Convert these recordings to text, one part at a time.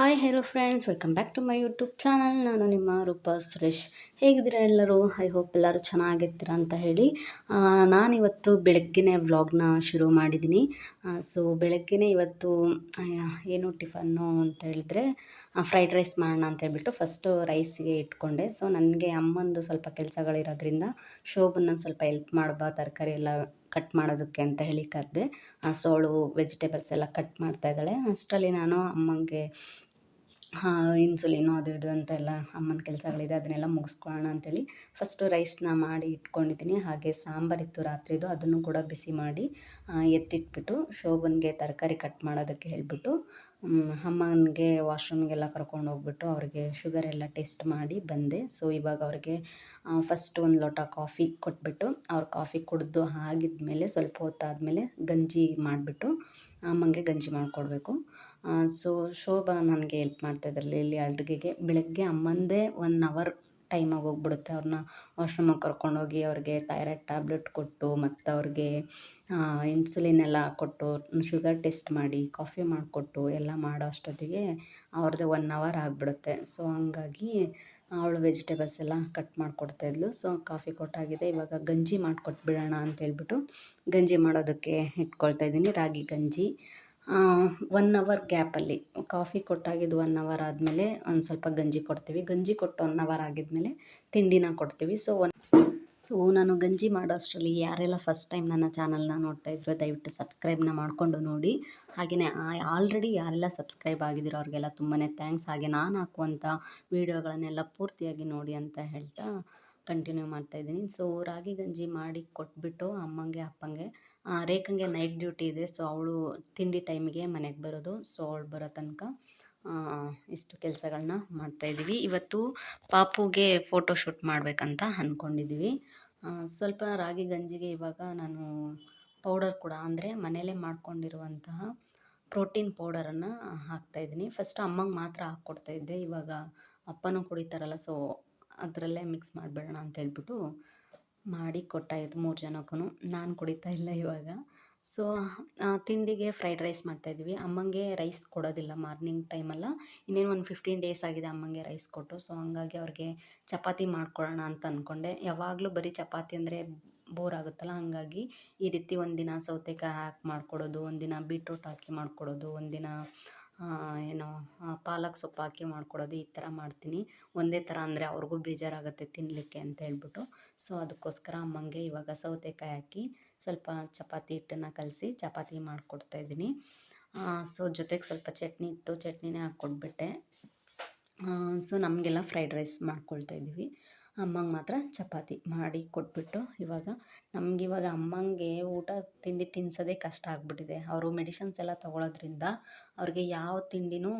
Hi hello friends welcome back to my YouTube channel ನಾನು ನಿಮ್ಮ ರೂಪಾ ಸುರೇಶ್. ಹೇಗಿದ್ದೀರಾ ಎಲ್ಲರೂ? ಐ ಹೋಪ್ ಎಲ್ಲರೂ ಚೆನ್ನಾಗಿರ್ತೀರಾ ಅಂತ ಹೇಳಿ. ನಾನಿವತ್ತು ಬೆಳಗ್ಗೆನೇ ವ್ಲಾಗ್ನ ಶುರು ಮಾಡಿದ್ದೀನಿ. ಸೊ ಬೆಳಗ್ಗೆನೇ ಇವತ್ತು ಏನು ಟಿಫನ್ನು ಅಂತ ಹೇಳಿದ್ರೆ ಫ್ರೈಡ್ ರೈಸ್ ಮಾಡೋಣ ಅಂತ ಹೇಳ್ಬಿಟ್ಟು ಫಸ್ಟು ರೈಸಿಗೆ ಇಟ್ಕೊಂಡೆ. ಸೊ ನನಗೆ ಅಮ್ಮಂದು ಸ್ವಲ್ಪ ಕೆಲಸಗಳಿರೋದ್ರಿಂದ ಶೋಭನ್ನ ಸ್ವಲ್ಪ ಹೆಲ್ಪ್ ಮಾಡಬಾ ತರಕಾರಿ ಎಲ್ಲ ಕಟ್ ಮಾಡೋದಕ್ಕೆ ಅಂತ ಹೇಳಿ ಕರೆದೆ. ಸೋಳು ವೆಜಿಟೇಬಲ್ಸ್ ಎಲ್ಲ ಕಟ್ ಮಾಡ್ತಾ ಇದ್ದಾಳೆ. ಅಷ್ಟರಲ್ಲಿ ನಾನು ಅಮ್ಮಂಗೆ ಇನ್ಸುಲಿನು ಅದು ಇದು ಅಂತೆಲ್ಲ ಅಮ್ಮನ ಕೆಲಸಗಳಿದೆ, ಅದನ್ನೆಲ್ಲ ಮುಗಿಸ್ಕೊಳ್ಳೋಣ ಅಂತೇಳಿ ಫಸ್ಟು ರೈಸ್ನ ಮಾಡಿ ಇಟ್ಕೊಂಡಿದ್ದೀನಿ. ಹಾಗೆ ಸಾಂಬಾರಿತ್ತು ರಾತ್ರಿದು, ಅದನ್ನು ಕೂಡ ಬಿಸಿ ಮಾಡಿ ಎತ್ತಿಟ್ಬಿಟ್ಟು ಶೋಭನ್ಗೆ ತರಕಾರಿ ಕಟ್ ಮಾಡೋದಕ್ಕೆ ಹೇಳಿಬಿಟ್ಟು ಅಮ್ಮನಿಗೆ ವಾಶ್ರೂಮ್ಗೆಲ್ಲ ಕರ್ಕೊಂಡು ಹೋಗ್ಬಿಟ್ಟು ಅವ್ರಿಗೆ ಶುಗರ್ ಎಲ್ಲ ಟೆಸ್ಟ್ ಮಾಡಿ ಬಂದೆ. ಸೊ ಇವಾಗ ಅವ್ರಿಗೆ ಫಸ್ಟ್ ಒಂದು ಲೋಟ ಕಾಫಿ ಕೊಟ್ಬಿಟ್ಟು ಅವ್ರು ಕಾಫಿ ಕುಡಿದು ಆಗಿದ್ಮೇಲೆ ಸ್ವಲ್ಪ ಹೊತ್ತಾದಮೇಲೆ ಗಂಜಿ ಮಾಡಿಬಿಟ್ಟು ಅಮ್ಮಂಗೆ ಗಂಜಿ ಮಾಡಿಕೊಡ್ಬೇಕು. ಸೊ ಶೋಭಾ ನನಗೆ ಹೆಲ್ಪ್ ಮಾಡ್ತಾಯಿದ್ರಲ್ಲಿ ಇಲ್ಲಿ ಅಡುಗೆಗೆ ಬೆಳಗ್ಗೆ ಅಮ್ಮಂದೇ ಒನ್ ಅವರ್ ಟೈಮಾಗಿ ಹೋಗ್ಬಿಡುತ್ತೆ ಅವ್ರನ್ನ ವಾಶ್ರೂಮಿಗೆ ಕರ್ಕೊಂಡೋಗಿ ಅವ್ರಿಗೆ ಥೈರಾಯ್ಡ್ ಟ್ಯಾಬ್ಲೆಟ್ ಕೊಟ್ಟು ಮತ್ತು ಅವ್ರಿಗೆ ಇನ್ಸುಲಿನ್ ಎಲ್ಲ ಕೊಟ್ಟು ಶುಗರ್ ಟೆಸ್ಟ್ ಮಾಡಿ ಕಾಫಿ ಮಾಡಿಕೊಟ್ಟು ಎಲ್ಲ ಮಾಡೋ ಅಷ್ಟೊತ್ತಿಗೆ ಅವ್ರದ್ದು ಒನ್ ಅವರ್ ಆಗಿಬಿಡುತ್ತೆ. ಸೊ ಹಂಗಾಗಿ ಅವಳು ವೆಜಿಟೇಬಲ್ಸ್ ಎಲ್ಲ ಕಟ್ ಮಾಡಿಕೊಡ್ತಾಯಿದ್ಲು ಸೊ ಕಾಫಿ ಕೊಟ್ಟಾಗಿದೆ. ಇವಾಗ ಗಂಜಿ ಮಾಡಿಕೊಟ್ಬಿಡೋಣ ಅಂತೇಳ್ಬಿಟ್ಟು ಗಂಜಿ ಮಾಡೋದಕ್ಕೆ ಇಟ್ಕೊಳ್ತಾ ಇದ್ದೀನಿ. ರಾಗಿ ಗಂಜಿ. ಒನ್ ಅವರ್ ಗ್ಯಾಪಲ್ಲಿ ಕಾಫಿ ಕೊಟ್ಟಾಗಿದ್ದು ಒನ್ ಅವರ್ ಆದಮೇಲೆ ಒಂದು ಸ್ವಲ್ಪ ಗಂಜಿ ಕೊಡ್ತೀವಿ. ಗಂಜಿ ಕೊಟ್ಟು ಒನ್ ಅವರ್ ಆಗಿದ್ಮೇಲೆ ತಿಂಡಿನ ಕೊಡ್ತೀವಿ. ಸೊ ಒನ್ ಸೊ ನಾನು ಗಂಜಿ ಮಾಡೋ ಅಷ್ಟರಲ್ಲಿ ಯಾರೆಲ್ಲ ಫಸ್ಟ್ ಟೈಮ್ ನನ್ನ ಚಾನಲ್ನ ನೋಡ್ತಾ ಇದ್ರು, ದಯವಿಟ್ಟು ಸಬ್ಸ್ಕ್ರೈಬ್ನ ಮಾಡಿಕೊಂಡು ನೋಡಿ. ಹಾಗೆಯೇ ಆಲ್ರೆಡಿ ಯಾರೆಲ್ಲ ಸಬ್ಸ್ಕ್ರೈಬ್ ಆಗಿದ್ದೀರೋ ಅವ್ರಿಗೆಲ್ಲ ತುಂಬಾ ಥ್ಯಾಂಕ್ಸ್ ಹಾಗೆ ನಾನು ಹಾಕುವಂಥ ವೀಡಿಯೋಗಳನ್ನೆಲ್ಲ ಪೂರ್ತಿಯಾಗಿ ನೋಡಿ ಅಂತ ಹೇಳ್ತಾ ಕಂಟಿನ್ಯೂ ಮಾಡ್ತಾಯಿದ್ದೀನಿ ಸೊ ರಾಗಿ ಗಂಜಿ ಮಾಡಿ ಕೊಟ್ಬಿಟ್ಟು ಅಮ್ಮಂಗೆ, ಅಪ್ಪಂಗೆ ರೇಖಂಗೆ ನೈಟ್ ಡ್ಯೂಟಿ ಇದೆ ಸೊ ಅವಳು ತಿಂಡಿ ಟೈಮಿಗೆ ಮನೆಗೆ ಬರೋದು. ಸೊ ಅವಳು ಬರೋ ತನಕ ಇಷ್ಟು ಕೆಲಸಗಳನ್ನ ಮಾಡ್ತಾಯಿದ್ದೀವಿ ಇವತ್ತು ಪಾಪುಗೆ ಫೋಟೋ ಶೂಟ್ ಮಾಡಬೇಕಂತ ಅಂದ್ಕೊಂಡಿದ್ದೀವಿ ಸ್ವಲ್ಪ ರಾಗಿ ಗಂಜಿಗೆ ಇವಾಗ ನಾನು ಪೌಡರ್ ಕೂಡ, ಅಂದರೆ ಮನೆಯಲ್ಲೇ ಮಾಡ್ಕೊಂಡಿರುವಂತಹ ಪ್ರೋಟೀನ್ ಪೌಡರನ್ನು ಹಾಕ್ತಾಯಿದ್ದೀನಿ ಫಸ್ಟ್ ಅಮ್ಮಂಗೆ ಮಾತ್ರ ಹಾಕ್ಕೊಡ್ತಾಯಿದ್ದೆ ಇವಾಗ ಅಪ್ಪನೂ ಕುಡಿತಾರಲ್ಲ ಸೊ ಅದರಲ್ಲೇ ಮಿಕ್ಸ್ ಮಾಡಿಬಿಡೋಣ ಅಂತ ಹೇಳ್ಬಿಟ್ಟು ಮಾಡಿ ಕೊಟ್ಟಾಯಿತು ಮೂರು ಜನಕ್ಕೂ ನಾನು ಕುಡಿತಾ ಇಲ್ಲ ಇವಾಗ. ಸೊ ತಿಂಡಿಗೆ ಫ್ರೈಡ್ ರೈಸ್ ಮಾಡ್ತಾಯಿದ್ವಿ ಅಮ್ಮಂಗೆ ರೈಸ್ ಕೊಡೋದಿಲ್ಲ ಮಾರ್ನಿಂಗ್ ಟೈಮಲ್ಲ ಇನ್ನೇನು ಒಂದು ಫಿಫ್ಟೀನ್ ಡೇಸ್ ಆಗಿದೆ ಅಮ್ಮಂಗೆ ರೈಸ್ ಕೊಟ್ಟು. ಸೊ ಹಂಗಾಗಿ ಅವ್ರಿಗೆ ಚಪಾತಿ ಮಾಡ್ಕೊಳ್ಳೋಣ ಅಂತ ಅಂದ್ಕೊಂಡೆ ಯಾವಾಗಲೂ ಬರೀ ಚಪಾತಿ ಅಂದರೆ ಬೋರ್ ಆಗುತ್ತಲ್ಲ? ಹಂಗಾಗಿ ಈ ರೀತಿ ಒಂದಿನ ಸೌತೆಕಾಯಿ ಹಾಕಿ ಮಾಡಿಕೊಡೋದು, ಒಂದಿನ ಬೀಟ್ರೂಟ್ ಹಾಕಿ ಮಾಡಿಕೊಡೋದು, ಒಂದಿನ ಏನೋ ಪಾಲಕ್ ಸೊಪ್ಪು ಹಾಕಿ ಮಾಡ್ಕೊಡೋದು ಈ ಥರ ಮಾಡ್ತೀನಿ. ಒಂದೇ ಥರ ಅಂದರೆ ಅವ್ರಿಗೂ ಬೇಜಾರಾಗುತ್ತೆ ತಿನ್ನಲಿಕ್ಕೆ ಅಂತ ಹೇಳ್ಬಿಟ್ಟು. ಸೊ, ಅದಕ್ಕೋಸ್ಕರ ಅಮ್ಮಂಗೆ ಇವಾಗ ಸೌತೆಕಾಯಿ ಹಾಕಿ ಸ್ವಲ್ಪ ಚಪಾತಿ ಹಿಟ್ಟನ್ನು ಕಲಸಿ ಚಪಾತಿ ಮಾಡಿಕೊಡ್ತಾಯಿದ್ದೀನಿ ಸೊ, ಜೊತೆಗೆ ಸ್ವಲ್ಪ ಚಟ್ನಿ ಇತ್ತು, ಚಟ್ನಿನೇ ಹಾಕ್ಕೊಟ್ಬಿಟ್ಟೆ. ಸೊ, ನಮಗೆಲ್ಲ ಫ್ರೈಡ್ ರೈಸ್ ಮಾಡ್ಕೊಳ್ತಾ ಇದ್ದೀವಿ. ಅಮ್ಮಂಗೆ ಮಾತ್ರ ಚಪಾತಿ ಮಾಡಿ ಕೊಟ್ಬಿಟ್ಟು ಇವಾಗ ನಮ್ಗೆ ಇವಾಗ ಅಮ್ಮಂಗೆ ಊಟ ತಿಂಡಿ ತಿನ್ನಿಸೋದೇ ಕಷ್ಟ ಆಗಿಬಿಟ್ಟಿದೆ. ಅವರು ಮೆಡಿಷನ್ಸ್ ಎಲ್ಲ ತೊಗೊಳೋದ್ರಿಂದ ಅವ್ರಿಗೆ ಯಾವ ತಿಂಡಿನೂ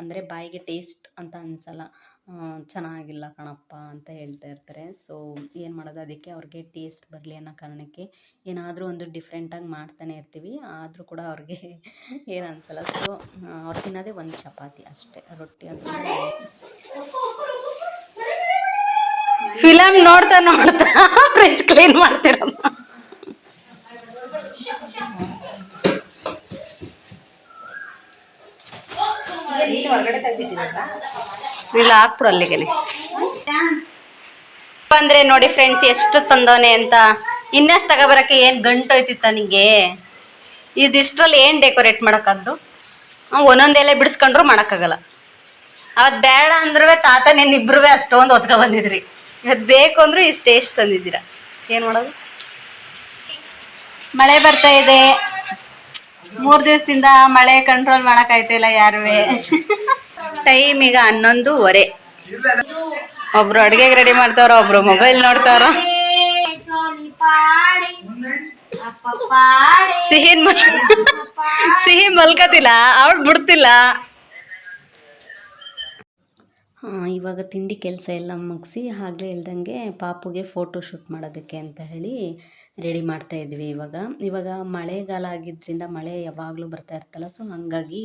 ಅಂದರೆ ಬಾಯಿಗೆ ಟೇಸ್ಟ್ ಅಂತ ಅನಿಸಲ್ಲ. ಚೆನ್ನಾಗಿಲ್ಲ ಕಣಪ್ಪ ಅಂತ ಹೇಳ್ತಾ ಇರ್ತಾರೆ. ಸೊ ಏನು ಮಾಡೋದು? ಅದಕ್ಕೆ ಅವ್ರಿಗೆ ಟೇಸ್ಟ್ ಬರಲಿ ಅನ್ನೋ ಕಾರಣಕ್ಕೆ ಏನಾದರೂ ಒಂದು ಡಿಫ್ರೆಂಟಾಗಿ ಮಾಡ್ತಾನೆ ಇರ್ತೀವಿ. ಆದರೂ ಕೂಡ ಅವ್ರಿಗೆ ಏನು ಅನಿಸಲ್ಲ. ಸೊ ಅವ್ರು ತಿನ್ನೋದೇ ಒಂದು ಚಪಾತಿ ಅಷ್ಟೇ. ರೊಟ್ಟಿ ಅಂದರೆ ಫಿಲಮ್ ನೋಡ್ತಾ ನೋಡ್ತಾ ಫ್ರಿಜ್ ಕ್ಲೀನ್ ಮಾಡ್ತಿರಮ್ಮ. ಇಲ್ಲ, ಹಾಕ್ಬಿಡು ಅಲ್ಲಿಗೆ ಅಂದ್ರೆ ನೋಡಿ ಫ್ರೆಂಡ್ಸ್ ಎಷ್ಟು ತಂದವನೆ ಅಂತ. ಇನ್ನಷ್ಟು ತಗೋಬರಕ್ಕೆ ಏನು ಗಂಟು ಹೋಯ್ತಿತ್ತ ನಿಂಗೆ? ಇದಿಷ್ಟರಲ್ಲಿ ಏನು ಡೆಕೋರೇಟ್ ಮಾಡೋಕ್ಕಾಗ್ದು? ಒಂದೊಂದು ಎಲೆ ಬಿಡಿಸ್ಕೊಂಡ್ರು ಮಾಡೋಕ್ಕಾಗಲ್ಲ. ಅವತ್ತು ಬೇಡ ಅಂದ್ರೂ ತಾತ ನಿನ್ನಿಬ್ರು ಅಷ್ಟೊಂದು ಹೊತ್ಕೊ ಬಂದಿದ್ರಿ. ಇವತ್ತು ಬೇಕು ಅಂದ್ರೂ ಇಷ್ಟು ಸ್ಟೇಜ್ ತಂದಿದ್ದೀರಾ. ಏನು ಮಾಡೋದು? ಮಳೆ ಬರ್ತಾ ಇದೆ. ಮೂರು ದಿವಸದಿಂದ ಮಳೆ ಕಂಟ್ರೋಲ್ ಮಾಡೋಕ್ಕಾಯ್ತಿಲ್ಲ ಯಾರು ಟೈಮ್ ಈಗ ಹನ್ನೊಂದುವರೆ. ಒಬ್ರು ಅಡುಗೆಗೆ ರೆಡಿ ಮಾಡ್ತಾವ್ರ, ಒಬ್ರು ಮೊಬೈಲ್ ನೋಡ್ತಾವ್ರ. ಸಿಹಿ ಸಿಹಿ ಮಲ್ಕತಿಲ್ಲ ಅವಳು ಬಿಡ್ತಿಲ್ಲ. ಇವಾಗ ತಿಂಡಿ ಕೆಲಸ ಎಲ್ಲ ಮುಗಿಸಿ ಹಾಗೆ ಹೇಳ್ದಂಗೆ ಪಾಪುಗೆ ಫೋಟೋ ಶೂಟ್ ಮಾಡೋದಕ್ಕೆ ಅಂತ ಹೇಳಿ ರೆಡಿ ಮಾಡ್ತಾ ಇದ್ವಿ ಇವಾಗ. ಇವಾಗ ಮಳೆಗಾಲ ಆಗಿದ್ದರಿಂದ ಮಳೆ ಯಾವಾಗಲೂ ಬರ್ತಾ ಇರ್ತಲ್ಲ ಸೊ ಹಾಗಾಗಿ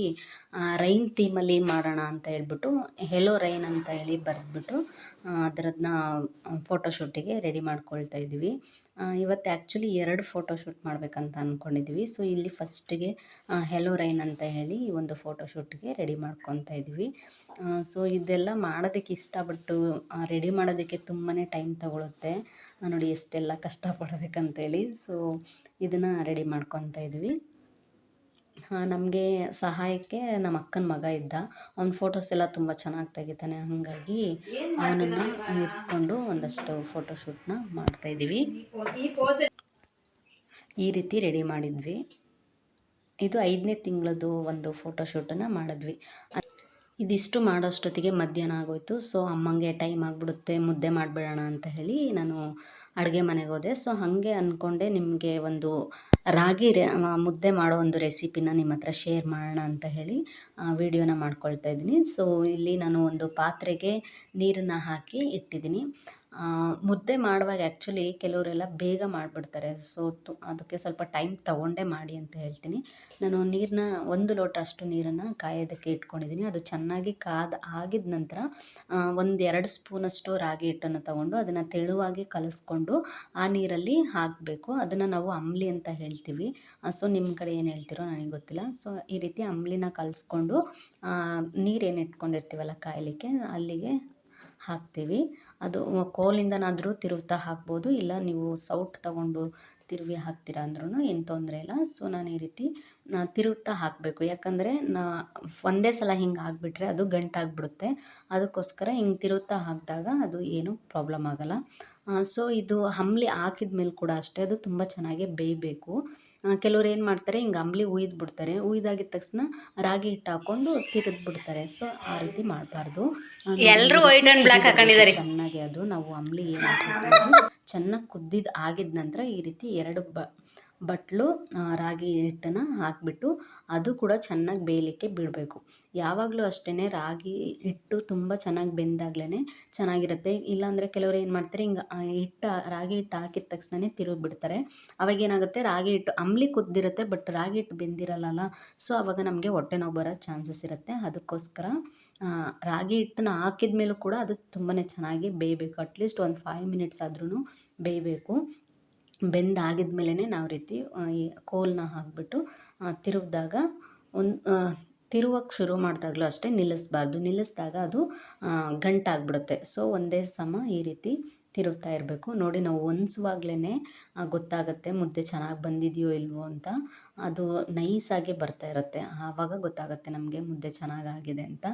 ರೈನ್ ಥೀಮಲ್ಲಿ ಮಾಡೋಣ ಅಂತ ಹೇಳ್ಬಿಟ್ಟು ಹೆಲೋ ರೈನ್ ಅಂತ ಹೇಳಿ ಬರೆದ್ಬಿಟ್ಟು ಅದರದನ್ನ ಫೋಟೋಶೂಟಿಗೆ ರೆಡಿ ಮಾಡ್ಕೊಳ್ತಾ ಇದ್ವಿ. ಇವತ್ತು ಆ್ಯಕ್ಚುಲಿ ಎರಡು ಫೋಟೋಶೂಟ್ ಮಾಡಬೇಕಂತ ಅಂದ್ಕೊಂಡಿದ್ವಿ ಸೊ ಇಲ್ಲಿ ಫಸ್ಟಿಗೆ ಹೆಲೋ ರೈನ್ ಅಂತ ಹೇಳಿ ಒಂದು ಫೋಟೋಶೂಟ್ಗೆ ರೆಡಿ ಮಾಡ್ಕೊತಾ ಇದ್ವಿ. ಸೊ ಇದೆಲ್ಲ ಮಾಡೋದಕ್ಕೆ ಇಷ್ಟಪಟ್ಟು ರೆಡಿ ಮಾಡೋದಕ್ಕೆ ತುಂಬಾ ಟೈಮ್ ತಗೊಳುತ್ತೆ. ನೋಡಿ ಎಷ್ಟೆಲ್ಲ ಕಷ್ಟಪಡ್ಬೇಕಂತೇಳಿ. ಸೊ ಇದನ್ನು ರೆಡಿ ಮಾಡ್ಕೊತಾ ಇದ್ವಿ. ನಮಗೆ ಸಹಾಯಕ್ಕೆ ನಮ್ಮ ಅಕ್ಕನ ಮಗ ಇದ್ದ. ಅವ್ನ ಫೋಟೋಸ್ ಎಲ್ಲ ತುಂಬ ಚೆನ್ನಾಗಿ ತೆಗಿತಾನೆ. ಹಾಗಾಗಿ ಅವನನ್ನು ಇರಿಸ್ಕೊಂಡು ಒಂದಷ್ಟು ಫೋಟೋಶೂಟ್ನ ಮಾಡ್ತಾಯಿದ್ದೀವಿ ಈ ರೀತಿ ರೆಡಿ ಮಾಡಿದ್ವಿ. ಇದು ಐದನೇ ತಿಂಗಳದ್ದು ಒಂದು ಫೋಟೋಶೂಟನ್ನು ಮಾಡಿದ್ವಿ. ಇದಿಷ್ಟು ಮಾಡೋಷ್ಟೊತ್ತಿಗೆ ಮಧ್ಯಾಹ್ನ ಆಗೋಯ್ತು. ಸೊ ಅಮ್ಮಂಗೆ ಟೈಮ್ ಆಗಿಬಿಡುತ್ತೆ. ಮುದ್ದೆ ಮಾಡಿಬಿಡೋಣ ಅಂತ ಹೇಳಿ ನಾನು ಅಡುಗೆ ಮನೆಗೆ ಹೋದೆ. ಸೊ ಹಾಗೆ ಅಂದ್ಕೊಂಡೆ ನಿಮಗೆ ಒಂದು ರಾಗಿ ರೆ ಮುದ್ದೆ ಮಾಡೋ ಒಂದು ರೆಸಿಪಿನ ನಿಮ್ಮ ಹತ್ರ ಶೇರ್ ಮಾಡೋಣ ಅಂತ ಹೇಳಿ ವಿಡಿಯೋನ ಮಾಡ್ಕೊಳ್ತಾ ಇದ್ದೀನಿ. ಸೊ ಇಲ್ಲಿ ನಾನು ಒಂದು ಪಾತ್ರೆಗೆ ನೀರನ್ನು ಹಾಕಿ ಇಟ್ಟಿದ್ದೀನಿ. ಮುದ್ದೆ ಮಾಡುವಾಗ ಆ್ಯಕ್ಚುಲಿ ಕೆಲವರೆಲ್ಲ ಬೇಗ ಮಾಡಿಬಿಡ್ತಾರೆ. ಸೊ ತು, ಅದಕ್ಕೆ ಸ್ವಲ್ಪ ಟೈಮ್ ತಗೊಂಡೇ ಮಾಡಿ ಅಂತ ಹೇಳ್ತೀನಿ. ನಾನು ನೀರನ್ನ ಒಂದು ಲೋಟ ಅಷ್ಟು ನೀರನ್ನು ಕಾಯೋದಕ್ಕೆ ಇಟ್ಕೊಂಡಿದ್ದೀನಿ. ಅದು ಚೆನ್ನಾಗಿ ಕಾದ ಆಗಿದ ನಂತರ ಒಂದು ಎರಡು ಸ್ಪೂನಷ್ಟು ರಾಗಿ ಹಿಟ್ಟನ್ನು ತಗೊಂಡು ಅದನ್ನು ತೆಳುವಾಗಿ ಕಲಸ್ಕೊಂಡು ಆ ನೀರಲ್ಲಿ ಹಾಕಬೇಕು. ಅದನ್ನು ನಾವು ಅಂಬ್ಲಿ ಅಂತ ಹೇಳ್ತೀವಿ. ಸೊ ನಿಮ್ಮ ಕಡೆ ಏನು ಹೇಳ್ತಿರೋ ನನಗೆ ಗೊತ್ತಿಲ್ಲ. ಸೊ ಈ ರೀತಿ ಅಂಬ್ಲಿನ ಕಲಸ್ಕೊಂಡು ನೀರೇನು ಇಟ್ಕೊಂಡಿರ್ತೀವಲ್ಲ ಕಾಯಲಿಕ್ಕೆ ಅಲ್ಲಿಗೆ ಹಾಕ್ತೀವಿ. ಅದು ಕೋಲಿಂದನಾದರೂ ತಿರುವುತ್ತಾ ಹಾಕ್ಬೋದು. ಇಲ್ಲ, ನೀವು ಸೌಟ್ ತಗೊಂಡು ತಿರುವಿ ಹಾಕ್ತೀರ ಅಂದ್ರೂ ಏನು ತೊಂದರೆ ಇಲ್ಲ. ಸೊ ನಾನು ಈ ರೀತಿ ತಿರುವುತ್ತಾ ತಿರುವ್ತಾ ಹಾಕಬೇಕು. ಯಾಕಂದರೆ, ನಾ ಒಂದೇ ಸಲ ಹಿಂಗೆ ಹಾಕ್ಬಿಟ್ರೆ ಅದು ಗಂಟಾಗ್ಬಿಡುತ್ತೆ. ಅದಕ್ಕೋಸ್ಕರ ಹಿಂಗೆ ತಿರುವ್ತಾ ಹಾಕಿದಾಗ ಅದು ಏನೂ ಪ್ರಾಬ್ಲಮ್ ಆಗೋಲ್ಲ. ಸೊ ಇದು ಅಂಬ್ಲಿ ಹಾಕಿದ ಮೇಲೆ ಕೂಡ ಅಷ್ಟೇ. ಅದು ತುಂಬ ಚೆನ್ನಾಗಿ ಬೇಯಬೇಕು. ಕೆಲವ್ರು ಏನು ಮಾಡ್ತಾರೆ ಹಿಂಗೆ ಅಂಬ್ಲಿ ಉಯ್ದು ಬಿಡ್ತಾರೆ. ಉಯ್ದಾಗಿದ್ದ ತಕ್ಷಣ ರಾಗಿ ಹಿಟ್ಟು ಹಾಕೊಂಡು ತಿರುದ್ ಬಿಡ್ತಾರೆ. ಸೊ ಆ ರೀತಿ ಮಾಡಬಾರ್ದು. ಎಲ್ಲರೂ ವೈಟ್ ಆ್ಯಂಡ್ ಬ್ಲ್ಯಾಕ್ ಹಾಕೊಂಡಿದ್ದಾರೆ. ಚೆನ್ನಾಗಿ ಅದು ನಾವು ಅಂಬ್ಲಿ ಏನು ಚೆನ್ನಾಗಿ ಕುದ್ದಿದ್ದು ಆಗಿದ ನಂತರ ಈ ರೀತಿ ಎರಡು ಬ ಬಟ್ಲು ರಾಗಿ ಹಿಟ್ಟನ್ನು ಹಾಕಿಬಿಟ್ಟು ಅದು ಕೂಡ ಚೆನ್ನಾಗಿ ಬೇಯಲಿಕ್ಕೆ ಬಿಡಬೇಕು. ಯಾವಾಗಲೂ ಅಷ್ಟೇ ರಾಗಿ ಹಿಟ್ಟು ತುಂಬ ಚೆನ್ನಾಗಿ ಬೆಂದಾಗ್ಲೇ ಚೆನ್ನಾಗಿರುತ್ತೆ. ಇಲ್ಲಾಂದರೆ ಕೆಲವರು ಏನು ಮಾಡ್ತಾರೆ, ಹಿಂಗೆ ಹಿಟ್ಟು, ರಾಗಿ ಹಿಟ್ಟು ಹಾಕಿದ ತಕ್ಷಣನೇ ತಿರುಗಿಬಿಡ್ತಾರೆ ಅವಾಗ ಏನಾಗುತ್ತೆ ರಾಗಿ ಹಿಟ್ಟು ಅಂಬ್ಲಿ ಕುದ್ದಿರುತ್ತೆ, ಬಟ್ ರಾಗಿ ಹಿಟ್ಟು ಬೆಂದಿರಲ್ಲ ಸೊ, ಅವಾಗ ನಮಗೆ ಹೊಟ್ಟೆ ನೋವು ಬರೋ ಚಾನ್ಸಸ್ ಇರುತ್ತೆ. ಅದಕ್ಕೋಸ್ಕರ ರಾಗಿ ಹಿಟ್ಟನ್ನ ಹಾಕಿದ ಮೇಲೂ ಕೂಡ ಅದು ತುಂಬಾ ಚೆನ್ನಾಗಿ ಬೇಯಬೇಕು. ಅಟ್ಲೀಸ್ಟ್ ಒಂದು ಫೈವ್ ಮಿನಿಟ್ಸ್ ಆದ್ರೂ ಬೇಯಬೇಕು. ಬೆಂದಾಗಿದ ಮೇಲೇ ನಾವು ರೀತಿ ಈ ಕೋಲನ್ನ ಹಾಕಿಬಿಟ್ಟು ತಿರುಗಿದಾಗ ಒಂದು ತಿರುವಕ್ಕೆ ಶುರು ಮಾಡಿದಾಗಲೂ ಅಷ್ಟೇ ನಿಲ್ಲಿಸ್ಬಾರ್ದು. ನಿಲ್ಲಿಸಿದಾಗ ಅದು ಗಂಟಾಗ್ಬಿಡುತ್ತೆ. ಸೊ ಒಂದೇ ಸಮ ಈ ರೀತಿ ತಿರುಗ್ತಾ ಇರಬೇಕು. ನೋಡಿ, ನಾವು ಒನ್ಸುವಾಗ್ಲೇ ಗೊತ್ತಾಗುತ್ತೆ, ಮುದ್ದೆ ಚೆನ್ನಾಗಿ ಬಂದಿದೆಯೋ ಇಲ್ವೋ ಅಂತ. ಅದು ನೈಸಾಗಿ ಬರ್ತಾ ಇರುತ್ತೆ. ಆವಾಗ ಗೊತ್ತಾಗುತ್ತೆ ನಮಗೆ ಮುದ್ದೆ ಚೆನ್ನಾಗಾಗಿದೆ ಅಂತ.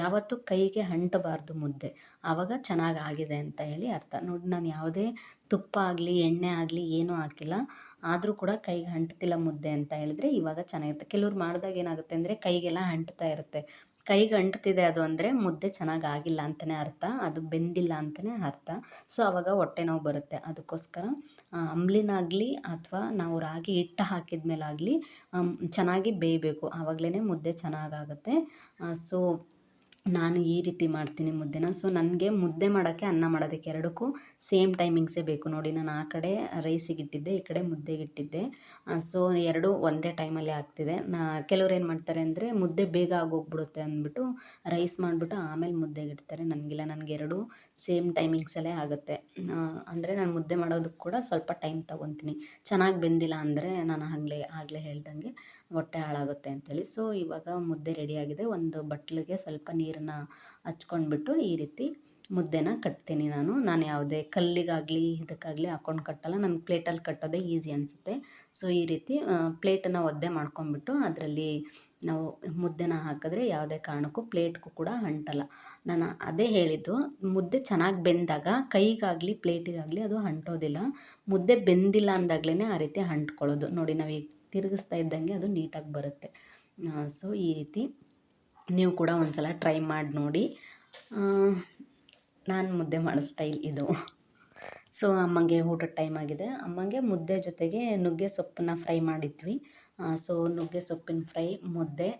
ಯಾವತ್ತೂ ಕೈಗೆ ಅಂಟಬಾರ್ದು ಮುದ್ದೆ. ಆವಾಗ ಚೆನ್ನಾಗಿ ಆಗಿದೆ ಅಂತ ಹೇಳಿ ಅರ್ಥ. ನೋಡಿ, ನಾನು ಯಾವುದೇ ತುಪ್ಪ ಆಗಲಿ, ಎಣ್ಣೆ ಆಗಲಿ, ಏನೂ ಹಾಕಿಲ್ಲ. ಆದರೂ ಕೂಡ ಕೈಗೆ ಅಂಟ್ತಿಲ್ಲ ಮುದ್ದೆ ಅಂತ ಹೇಳಿದ್ರೆ ಇವಾಗ ಚೆನ್ನಾಗಿರುತ್ತೆ. ಕೆಲವ್ರು ಮಾಡಿದಾಗ ಏನಾಗುತ್ತೆ ಅಂದರೆ ಕೈಗೆಲ್ಲ ಅಂಟ್ತಾ ಇರುತ್ತೆ. ಕೈಗೆ ಅಂಟ್ತಿದೆ ಅದು ಅಂದರೆ ಮುದ್ದೆ ಚೆನ್ನಾಗಿ ಆಗಿಲ್ಲ ಅಂತಲೇ ಅರ್ಥ, ಅದು ಬೆಂದಿಲ್ಲ ಅಂತಲೇ ಅರ್ಥ. ಸೊ ಆವಾಗ ಹೊಟ್ಟೆ ನೋವು ಬರುತ್ತೆ. ಅದಕ್ಕೋಸ್ಕರ ಅಂಬ್ಲಿನಾಗಲಿ ಅಥವಾ ನಾವು ರಾಗಿ ಹಿಟ್ಟು ಹಾಕಿದ್ಮೇಲಾಗಲಿ ಚೆನ್ನಾಗಿ ಬೇಯಬೇಕು. ಆವಾಗಲೇ ಮುದ್ದೆ ಚೆನ್ನಾಗಾಗುತ್ತೆ. ಸೊ ನಾನು ಈ ರೀತಿ ಮಾಡ್ತೀನಿ ಮುದ್ದೆನ. ಸೊ ನನಗೆ ಮುದ್ದೆ ಮಾಡೋಕ್ಕೆ ಅನ್ನ ಮಾಡೋದಕ್ಕೆ ಎರಡಕ್ಕೂ ಸೇಮ್ ಟೈಮಿಂಗ್ಸೇ ಬೇಕು. ನೋಡಿ, ನಾನು ಆ ಕಡೆ ರೈಸಿಗೆ ಇಟ್ಟಿದ್ದೆ, ಈ ಕಡೆ ಮುದ್ದೆಗೆ ಇಟ್ಟಿದ್ದೆ. ಸೊ ಎರಡೂ ಒಂದೇ ಟೈಮಲ್ಲಿ ಆಗ್ತಿದೆ. ನಾ, ಕೆಲವ್ರು ಏನು ಮಾಡ್ತಾರೆ ಅಂದರೆ ಮುದ್ದೆ ಬೇಗ ಆಗೋಗ್ಬಿಡುತ್ತೆ ಅಂದ್ಬಿಟ್ಟು ರೈಸ್ ಮಾಡಿಬಿಟ್ಟು ಆಮೇಲೆ ಮುದ್ದೆಗೆ ಇಡ್ತಾರೆ. ನನಗಿಲ್ಲ, ನನಗೆ ಎರಡೂ ಸೇಮ್ ಟೈಮಿಂಗ್ಸಲ್ಲೇ ಆಗುತ್ತೆ. ಅಂದರೆ ನಾನು ಮುದ್ದೆ ಮಾಡೋದಕ್ಕೆ ಕೂಡ ಸ್ವಲ್ಪ ಟೈಮ್ ತೊಗೊತೀನಿ. ಚೆನ್ನಾಗಿ ಬೆಂದಿಲ್ಲ ಅಂದರೆ ನಾನು ಆಗಲೇ ಆಗಲೇ ಹೇಳ್ದಂಗೆ. ಹೊಟ್ಟೆ ಹಾಳಾಗುತ್ತೆ ಅಂತೇಳಿ. ಸೊ ಇವಾಗ ಮುದ್ದೆ ರೆಡಿಯಾಗಿದೆ ಒಂದು ಬಟ್ಲಿಗೆ ಸ್ವಲ್ಪ ನೀರನ್ನು ಹಚ್ಕೊಂಡ್ಬಿಟ್ಟು ಈ ರೀತಿ ಮುದ್ದೆನ ಕಟ್ತೀನಿ ನಾನು. ನಾನು ಯಾವುದೇ ಕಲ್ಲಿಗಾಗಲಿ, ಇದಕ್ಕಾಗಲಿ ಹಾಕ್ಕೊಂಡು ಕಟ್ಟಲ್ಲ. ನನಗೆ ಪ್ಲೇಟಲ್ಲಿ ಕಟ್ಟೋದೇ ಈಸಿ ಅನಿಸುತ್ತೆ. ಸೊ, ಈ ರೀತಿ ಪ್ಲೇಟನ್ನು ಒದ್ದೆ ಮಾಡ್ಕೊಂಬಿಟ್ಟು ಅದರಲ್ಲಿ ನಾವು ಮುದ್ದೆನ ಹಾಕಿದ್ರೆ ಯಾವುದೇ ಕಾರಣಕ್ಕೂ ಪ್ಲೇಟ್ಗೂ ಕೂಡ ಅಂಟಲ್ಲ ನಾನು ಅದೇ ಹೇಳಿದ್ದು, ಮುದ್ದೆ ಚೆನ್ನಾಗಿ ಬೆಂದಾಗ, ಕೈಗಾಗಲಿ, ಪ್ಲೇಟಿಗಾಗಲಿ ಅದು ಅಂಟೋದಿಲ್ಲ ಮುದ್ದೆ ಬೆಂದಿಲ್ಲ ಅಂದಾಗಲೇ ಆ ರೀತಿ ಅಂಟ್ಕೊಳ್ಳೋದು ನೋಡಿ, ನಾವು ಈಗ ತಿರುಗಿಸ್ತಾ ಇದ್ದಂಗೆ ಅದು ನೀಟಾಗಿ ಬರುತ್ತೆ. ಸೊ, ಈ ರೀತಿ ನೀವು ಕೂಡ ಒಂದು ಸಲ ಟ್ರೈ ಮಾಡಿ ನೋಡಿ. ನಾನು ಮುದ್ದೆ ಮಾಡೋ ಸ್ಟೈಲ್ ಇದು. ಸೊ ಅಮ್ಮಂಗೆ ಊಟದ ಟೈಮ್ ಆಗಿದೆ. ಅಮ್ಮಂಗೆ ಮುದ್ದೆ ಜೊತೆಗೆ ನುಗ್ಗೆ ಸೊಪ್ಪನ್ನ ಫ್ರೈ ಮಾಡಿದ್ವಿ. ಸೊ ನುಗ್ಗೆ ಸೊಪ್ಪಿನ ಫ್ರೈ ಮುದ್ದೆ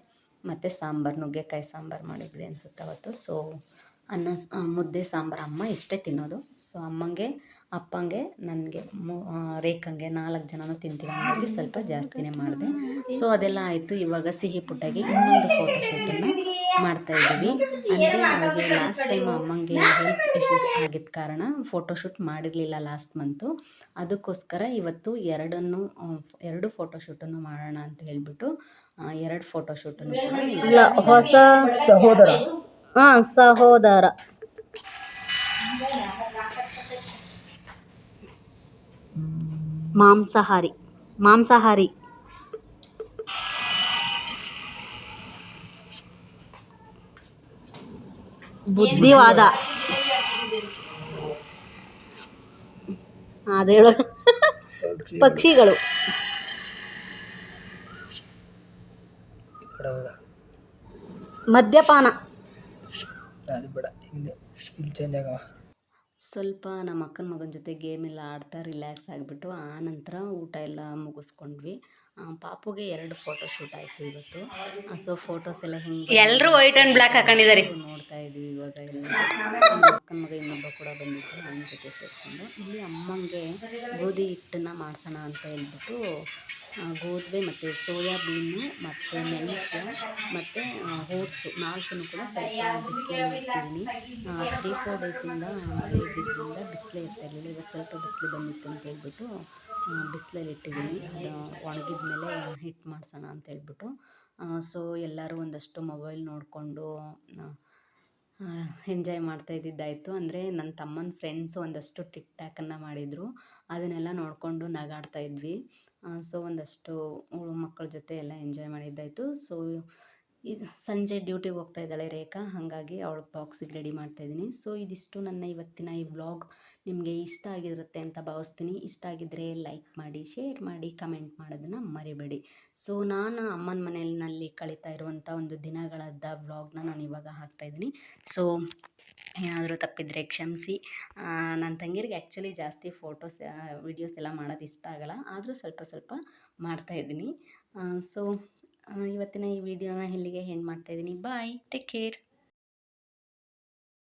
ಮತ್ತು ಸಾಂಬಾರು, ನುಗ್ಗೆಕಾಯಿ ಸಾಂಬಾರು ಮಾಡಿದ್ವಿ ಅನಿಸುತ್ತೆ ಅವತ್ತು. ಸೊ ಅನ್ನ ಮುದ್ದೆ, ಸಾಂಬಾರು ಅಮ್ಮ ಇಷ್ಟೇ ತಿನ್ನೋದು. ಸೊ ಅಮ್ಮಂಗೆ, ಅಪ್ಪಂಗೆ, ನನಗೆ, ಮೂ ರೇಖಂಗೆ ನಾಲ್ಕು ಜನನೂ ತಿಂತೀವಿ ಹಂಗಾಗಿ ಸ್ವಲ್ಪ ಜಾಸ್ತಿನೇ ಮಾಡಿದೆ. ಸೊ ಅದೆಲ್ಲ ಆಯಿತು. ಇವಾಗ ಸಿಹಿ ಪುಟ್ಟಾಗಿ ಇನ್ನೊಂದು ಫೋಟೋಶೂಟನ್ನು ಮಾಡ್ತಾ ಇದ್ದೀವಿ ಅಂದರೆ ಅವಾಗ ಲಾಸ್ಟ್ ಟೈಮ್ ಅಮ್ಮಂಗೆ ಹೆಲ್ತ್ ಇಶ್ಯೂಸ್ ಆಗಿದ್ದ ಕಾರಣ ಫೋಟೋಶೂಟ್ ಮಾಡಿರಲಿಲ್ಲ ಲಾಸ್ಟ್ ಮಂತು ಅದಕ್ಕೋಸ್ಕರ ಇವತ್ತು ಎರಡನ್ನು ಎರಡು ಫೋಟೋಶೂಟನ್ನು ಮಾಡೋಣ ಅಂತ ಹೇಳಿಬಿಟ್ಟು ಎರಡು ಫೋಟೋಶೂಟನ್ನು ಇಲ್ಲ ಹೊಸ ಸಹೋದರ. ಹಾಂ ಸಹೋದರ. ಮಾಂಸಾಹಾರಿ. ಮಾಂಸಾಹಾರಿ. ಬುದ್ಧಿವಾದ. ಪಕ್ಷಿಗಳು. ಮದ್ಯಪಾನ. ಅದು ಇಲ್ಲಿ ಚೇಂಜ್ ಆಗವ. ಸ್ವಲ್ಪ ನಮ್ಮ ಅಕ್ಕನ ಮಗನ ಜೊತೆ ಗೇಮ್ ಎಲ್ಲ ಆಡ್ತಾ ರಿಲ್ಯಾಕ್ಸ್ ಆಗಿಬಿಟ್ಟು ಆ ನಂತರ ಊಟ ಎಲ್ಲ ಮುಗಿಸ್ಕೊಂಡ್ವಿ. ಪಾಪುಗೆ ಎರಡು ಫೋಟೋ ಶೂಟ್ ಆಯ್ತು ಇವತ್ತು. ಸೊ ಫೋಟೋಸ್ ಎಲ್ಲ ಹೆಂಗೆ ಎಲ್ಲರೂ ವೈಟ್ ಅಂಡ್ ಬ್ಲ್ಯಾಕ್ ಹಾಕೊಂಡಿದ್ದಾರೆ. ನೋಡ್ತಾ ಇದ್ದೀವಿ ಇವಾಗ ಎಲ್ಲ. ನಮ್ಮ ಅಕ್ಕನ ಮಗ ಇನ್ನೊಬ್ಬ ಕೂಡ ಬಂದಿತ್ತು ಅವನ ಜೊತೆ ಸೇರಿಕೊಂಡು. ಇಲ್ಲಿ ಅಮ್ಮಂಗೆ ಗೋಧಿ ಹಿಟ್ಟನ್ನ ಮಾಡ್ಸೋಣ ಅಂತ ಹೇಳ್ಬಿಟ್ಟು ಗೋಧಿ ಮತ್ತು ಸೋಯಾಬೀನು ಮತ್ತು ಮೆಂತ್ಯ ಮತ್ತು ಓಟ್ಸು ನಾಲ್ಕನ್ನು ಕೂಡ ಸ್ವಲ್ಪ ಬಿಸಿಲಲ್ಲಿ ಇಟ್ಟಿದ್ದೀನಿ ತ್ರೀ ಫೋರ್ ಡೇಸಿಂದ ಮಳೆ ಇದ್ದಿದ್ದರಿಂದ ಬಿಸಿಲೇ ಇರ್ತಾ ಇರಲಿಲ್ಲ. ಇವತ್ತು ಸ್ವಲ್ಪ ಬಿಸಿಲು ಬಂದಿತ್ತು ಅಂತ ಹೇಳ್ಬಿಟ್ಟು ಬಿಸಿಲಲ್ಲಿ ಇಟ್ಟಿದ್ದೀನಿ. ಅದು ಒಣಗಿದ ಮೇಲೆ ಹಿಟ್ಟು ಮಾಡ್ಸೋಣ ಅಂತ ಹೇಳ್ಬಿಟ್ಟು. ಸೊ ಎಲ್ಲರೂ ಒಂದಷ್ಟು ಮೊಬೈಲ್ ನೋಡಿಕೊಂಡು ಎಂಜಾಯ್ ಮಾಡ್ತಾ ಇದ್ದಿದ್ದಾಯಿತು. ಅಂದರೆ ನನ್ನ ತಮ್ಮನ ಫ್ರೆಂಡ್ಸ್ ಒಂದಷ್ಟು ಟಿಕ್ ಟ್ಯಾಕನ್ನು ಮಾಡಿದರು. ಅದನ್ನೆಲ್ಲ ನೋಡಿಕೊಂಡು ನಗಾಡ್ತಾ ಇದ್ವಿ. ಸೊ ಒಂದಷ್ಟು ಮಕ್ಕಳ ಜೊತೆ ಎಲ್ಲ ಎಂಜಾಯ್ ಮಾಡಿದ್ದಾಯಿತು. ಸೊ ಇದು ಸಂಜೆ ಡ್ಯೂಟಿಗೆ ಹೋಗ್ತಾ ಇದ್ದಾಳೆ ರೇಖಾ, ಹಾಗಾಗಿ ಅವಳ ಬಾಕ್ಸಿಗೆ ರೆಡಿ ಮಾಡ್ತಾಯಿದ್ದೀನಿ ಸೊ ಇದಿಷ್ಟು ನನ್ನ ಇವತ್ತಿನ ಈ ವ್ಲಾಗ್ ನಿಮಗೆ ಇಷ್ಟ ಆಗಿರುತ್ತೆ ಅಂತ ಭಾವಿಸ್ತೀನಿ. ಇಷ್ಟ ಆಗಿದ್ದರೆ ಲೈಕ್ ಮಾಡಿ ಶೇರ್ ಮಾಡಿ ಕಮೆಂಟ್ ಮಾಡೋದನ್ನು ಮರಿಬೇಡಿ. ಸೊ ನಾನು ಅಮ್ಮನ ಮನೆಯಲ್ಲಿ ಕಳೀತಾ ಇರುವಂಥ ಒಂದು ದಿನಗಳದ್ದ ವ್ಲಾಗ್ನ ನಾನು ಇವಾಗ ಹಾಕ್ತಾಯಿದ್ದೀನಿ ಸೊ ಏನಾದರೂ ತಪ್ಪಿದರೆ ಕ್ಷಮಿಸಿ. ನನ್ನ ತಂಗಿರಿಗೆ ಆ್ಯಕ್ಚುಲಿ ಜಾಸ್ತಿ ಫೋಟೋಸ್ ವೀಡಿಯೋಸ್ ಎಲ್ಲ ಮಾಡೋದು ಇಷ್ಟ ಆಗಲ್ಲ. ಆದರೂ ಸ್ವಲ್ಪ ಸ್ವಲ್ಪ ಮಾಡ್ತಾಯಿದ್ದೀನಿ ಸೊ ಇವತ್ತಿನ ಈ ವಿಡಿಯೋನ ಇಲ್ಲಿಗೆ ಹೆಣ್ಣು ಮಾಡ್ತಾಯಿದ್ದೀನಿ ಬಾಯ್ ಟೇಕ್ ಕೇರ್